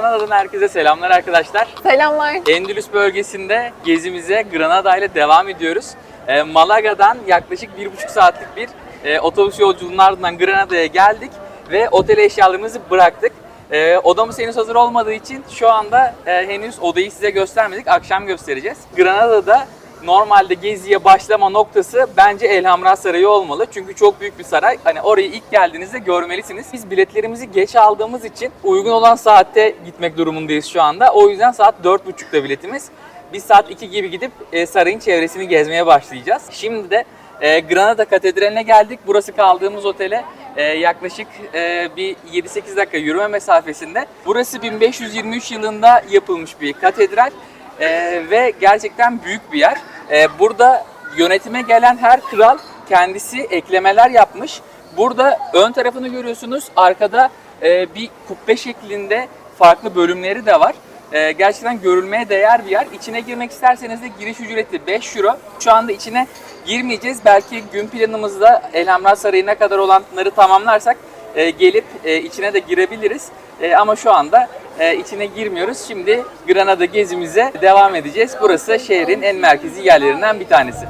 Granada'dan herkese selamlar arkadaşlar. Selamlar. Endülüs bölgesinde gezimize Granada ile devam ediyoruz. Ee, Malaga'dan yaklaşık bir buçuk saatlik bir e, otobüs yolculuğunun ardından Granada'ya geldik ve otel eşyalarımızı bıraktık. Ee, odamız henüz hazır olmadığı için şu anda e, henüz odayı size göstermedik. Akşam göstereceğiz. Granada'da normalde geziye başlama noktası bence Elhamra Sarayı olmalı. Çünkü çok büyük bir saray. Hani orayı ilk geldiğinizde görmelisiniz. Biz biletlerimizi geç aldığımız için uygun olan saatte gitmek durumundayız şu anda. O yüzden saat 4.30'da biletimiz. Biz saat 2 gibi gidip e, sarayın çevresini gezmeye başlayacağız. Şimdi de e, Granada Katedrali'ne geldik. Burası kaldığımız otele e, yaklaşık e, bir 7-8 dakika yürüme mesafesinde. Burası 1523 yılında yapılmış bir katedral e, ve gerçekten büyük bir yer. E, burada yönetime gelen her kral kendisi eklemeler yapmış. Burada ön tarafını görüyorsunuz. Arkada e, bir kubbe şeklinde farklı bölümleri de var. Ee, gerçekten görülmeye değer bir yer. İçine girmek isterseniz de giriş ücreti 5 euro. Şu anda içine girmeyeceğiz. Belki gün planımızda Elhamra Sarayı'na kadar olanları tamamlarsak e, gelip e, içine de girebiliriz. E, ama şu anda e, içine girmiyoruz. Şimdi Granada gezimize devam edeceğiz. Burası şehrin en merkezi yerlerinden bir tanesi.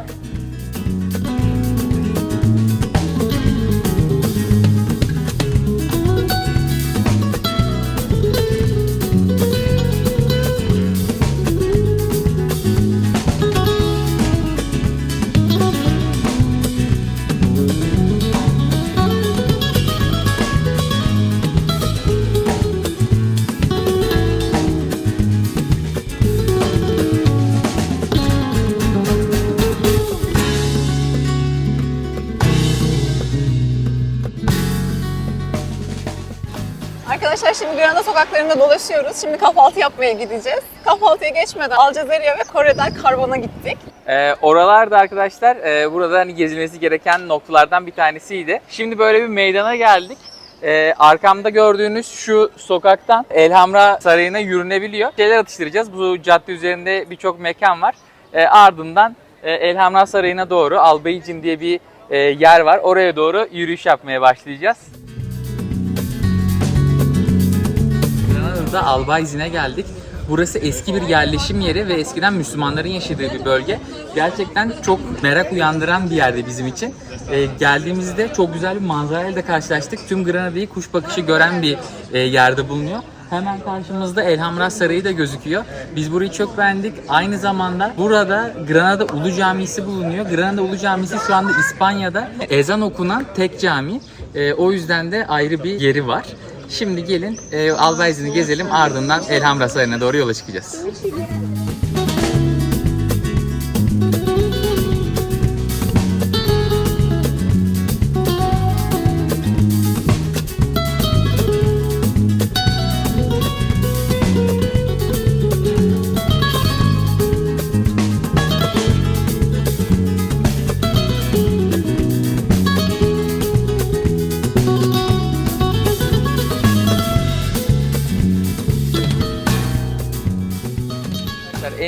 Arkadaşlar şimdi Granada sokaklarında dolaşıyoruz. Şimdi kahvaltı yapmaya gideceğiz. Kahvaltıya geçmeden Alcezeriya ve Corredel Karbon'a gittik. Ee, oralarda arkadaşlar e, burada hani gezilmesi gereken noktalardan bir tanesiydi. Şimdi böyle bir meydana geldik. Ee, arkamda gördüğünüz şu sokaktan Elhamra Sarayı'na yürünebiliyor. Şeyler atıştıracağız. Bu cadde üzerinde birçok mekan var. Ee, ardından e, Elhamra Sarayı'na doğru Albaycin diye bir e, yer var. Oraya doğru yürüyüş yapmaya başlayacağız. Granada'da Albayzin'e geldik. Burası eski bir yerleşim yeri ve eskiden Müslümanların yaşadığı bir bölge. Gerçekten çok merak uyandıran bir yerdi bizim için. Ee, geldiğimizde çok güzel bir manzarayla da karşılaştık. Tüm Granada'yı kuş bakışı gören bir e, yerde bulunuyor. Hemen karşımızda Elhamra Sarayı da gözüküyor. Biz burayı çok beğendik. Aynı zamanda burada Granada Ulu Camisi bulunuyor. Granada Ulu Camisi şu anda İspanya'da ezan okunan tek cami. Ee, o yüzden de ayrı bir yeri var. Şimdi gelin e, Albayzin'i gezelim ardından Elhamra Sarayı'na doğru yola çıkacağız.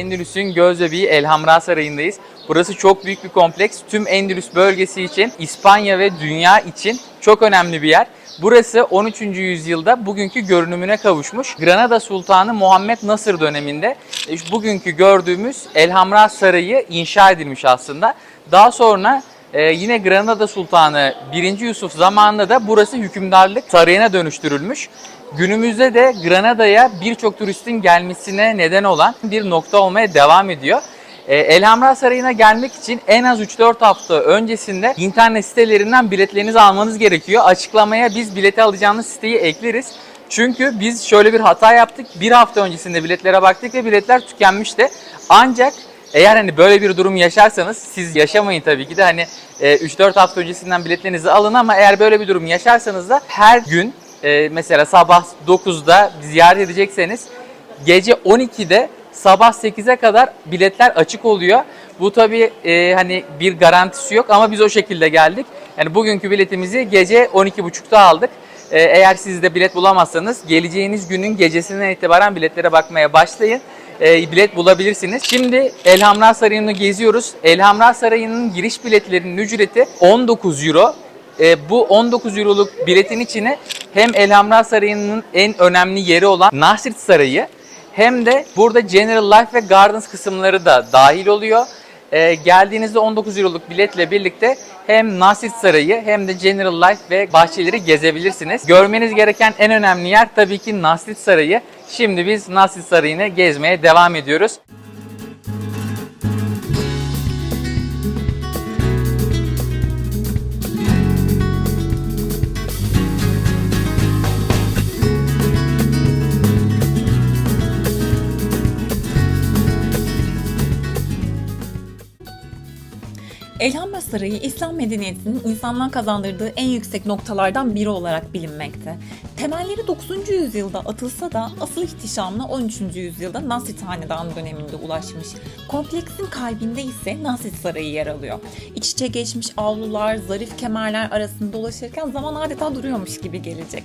Endülüs'ün göz bebeği Elhamra Sarayı'ndayız. Burası çok büyük bir kompleks. Tüm Endülüs bölgesi için, İspanya ve dünya için çok önemli bir yer. Burası 13. yüzyılda bugünkü görünümüne kavuşmuş. Granada Sultanı Muhammed Nasır döneminde e, bugünkü gördüğümüz Elhamra Sarayı inşa edilmiş aslında. Daha sonra e, yine Granada Sultanı 1. Yusuf zamanında da burası hükümdarlık sarayına dönüştürülmüş. Günümüzde de Granada'ya birçok turistin gelmesine neden olan bir nokta olmaya devam ediyor. Ee, Elhamra Sarayı'na gelmek için en az 3-4 hafta öncesinde internet sitelerinden biletlerinizi almanız gerekiyor. Açıklamaya biz bileti alacağınız siteyi ekleriz. Çünkü biz şöyle bir hata yaptık. Bir hafta öncesinde biletlere baktık ve biletler tükenmişti. Ancak eğer hani böyle bir durum yaşarsanız siz yaşamayın tabii ki de hani e, 3-4 hafta öncesinden biletlerinizi alın ama eğer böyle bir durum yaşarsanız da her gün e, mesela sabah 9'da ziyaret edecekseniz gece 12'de sabah 8'e kadar biletler açık oluyor. Bu tabii e, hani bir garantisi yok ama biz o şekilde geldik. Yani bugünkü biletimizi gece 12.30'da aldık. E, eğer siz de bilet bulamazsanız geleceğiniz günün gecesinden itibaren biletlere bakmaya başlayın. E, bilet bulabilirsiniz. Şimdi Elhamra Sarayı'nı geziyoruz. Elhamra Sarayı'nın giriş biletlerinin ücreti 19 euro. E, bu 19 euroluk biletin içine hem Elhamra Sarayı'nın en önemli yeri olan Nasrit Sarayı hem de burada General Life ve Gardens kısımları da dahil oluyor. E, geldiğinizde 19 euroluk biletle birlikte hem Nasrit Sarayı hem de General Life ve bahçeleri gezebilirsiniz. Görmeniz gereken en önemli yer tabii ki Nasrit Sarayı. Şimdi biz Nasrit Sarayı'nı gezmeye devam ediyoruz. Elhamra Sarayı İslam medeniyetinin insanlığa kazandırdığı en yüksek noktalardan biri olarak bilinmekte. Temelleri 9. yüzyılda atılsa da asıl ihtişamına 13. yüzyılda Nasrit Hanedanı döneminde ulaşmış. Kompleksin kalbinde ise Nasrit Sarayı yer alıyor. İç içe geçmiş avlular, zarif kemerler arasında dolaşırken zaman adeta duruyormuş gibi gelecek.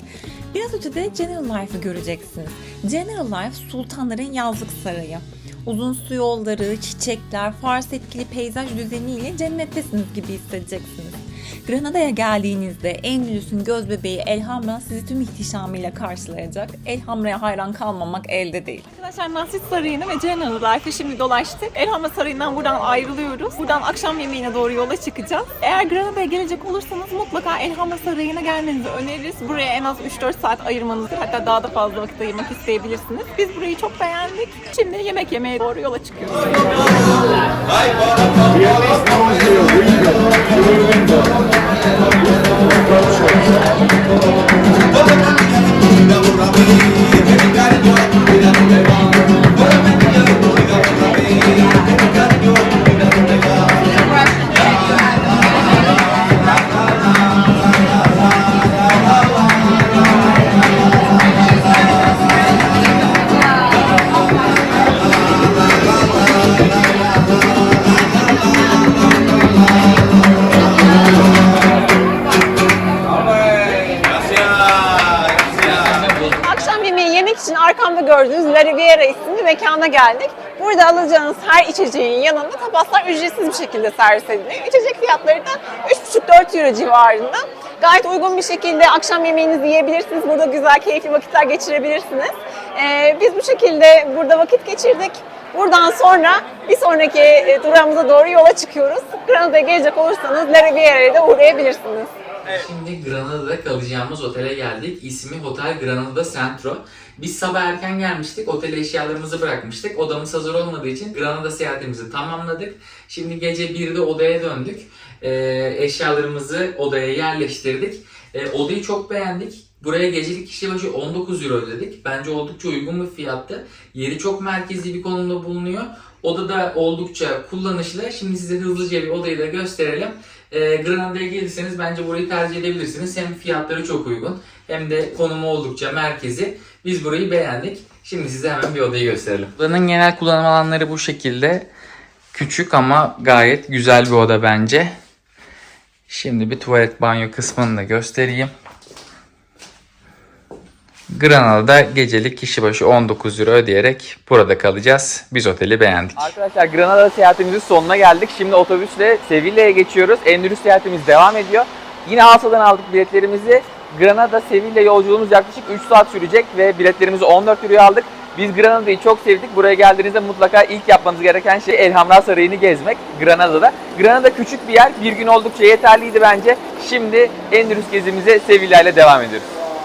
Biraz ötede General Life'ı göreceksiniz. General Life sultanların yazlık sarayı. Uzun su yolları, çiçekler, Fars etkili peyzaj düzeniyle cennettesiniz gibi hissedeceksiniz. Granada'ya geldiğinizde Endülüs'ün göz bebeği Elhamra sizi tüm ihtişamıyla karşılayacak. Elhamra'ya hayran kalmamak elde değil. Arkadaşlar Nasrit Sarayı'nı ve Cennet Life'ı şimdi dolaştık. Elhamra Sarayı'ndan buradan ayrılıyoruz. Buradan akşam yemeğine doğru yola çıkacağız. Eğer Granada'ya gelecek olursanız mutlaka Elhamra Sarayı'na gelmenizi öneririz. Buraya en az 3-4 saat ayırmanızı hatta daha da fazla vakit ayırmak isteyebilirsiniz. Biz burayı çok beğendik. Şimdi yemek yemeye doğru yola çıkıyoruz. Yemek için arkamda gördüğünüz La Riviera isimli mekana geldik. Burada alacağınız her içeceğin yanında tapaslar ücretsiz bir şekilde servis ediliyor. İçecek fiyatları da 3,5-4 euro civarında. Gayet uygun bir şekilde akşam yemeğinizi yiyebilirsiniz. Burada güzel, keyifli vakitler geçirebilirsiniz. Ee, biz bu şekilde burada vakit geçirdik. Buradan sonra bir sonraki e, durağımıza doğru yola çıkıyoruz. Granada'ya gelecek olursanız La Riviera'ya da uğrayabilirsiniz. Şimdi Granada'da kalacağımız otele geldik. İsmi Hotel Granada Centro. Biz sabah erken gelmiştik. Otele eşyalarımızı bırakmıştık. Odamız hazır olmadığı için Granada seyahatimizi tamamladık. Şimdi gece 1'de odaya döndük. Ee, eşyalarımızı odaya yerleştirdik. Ee, odayı çok beğendik. Buraya gecelik kişi başı 19 euro ödedik. Bence oldukça uygun bir fiyattı. Yeri çok merkezi bir konumda bulunuyor. Oda da oldukça kullanışlı. Şimdi size hızlıca bir odayı da gösterelim. Ee, Granada'ya gelirseniz bence burayı tercih edebilirsiniz. Hem fiyatları çok uygun hem de konumu oldukça merkezi. Biz burayı beğendik. Şimdi size hemen bir odayı gösterelim. Odanın genel kullanım alanları bu şekilde. Küçük ama gayet güzel bir oda bence. Şimdi bir tuvalet banyo kısmını da göstereyim. Granada'da gecelik kişi başı 19 euro ödeyerek burada kalacağız. Biz oteli beğendik. Arkadaşlar Granada seyahatimizin sonuna geldik. Şimdi otobüsle Sevilla'ya geçiyoruz. Endülüs seyahatimiz devam ediyor. Yine Hasa'dan aldık biletlerimizi. Granada Sevilla yolculuğumuz yaklaşık 3 saat sürecek ve biletlerimizi 14 euroya aldık. Biz Granada'yı çok sevdik. Buraya geldiğinizde mutlaka ilk yapmanız gereken şey Elhamra Sarayı'nı gezmek Granada'da. Granada küçük bir yer. Bir gün oldukça yeterliydi bence. Şimdi Endülüs gezimize Sevilla ile devam ediyoruz.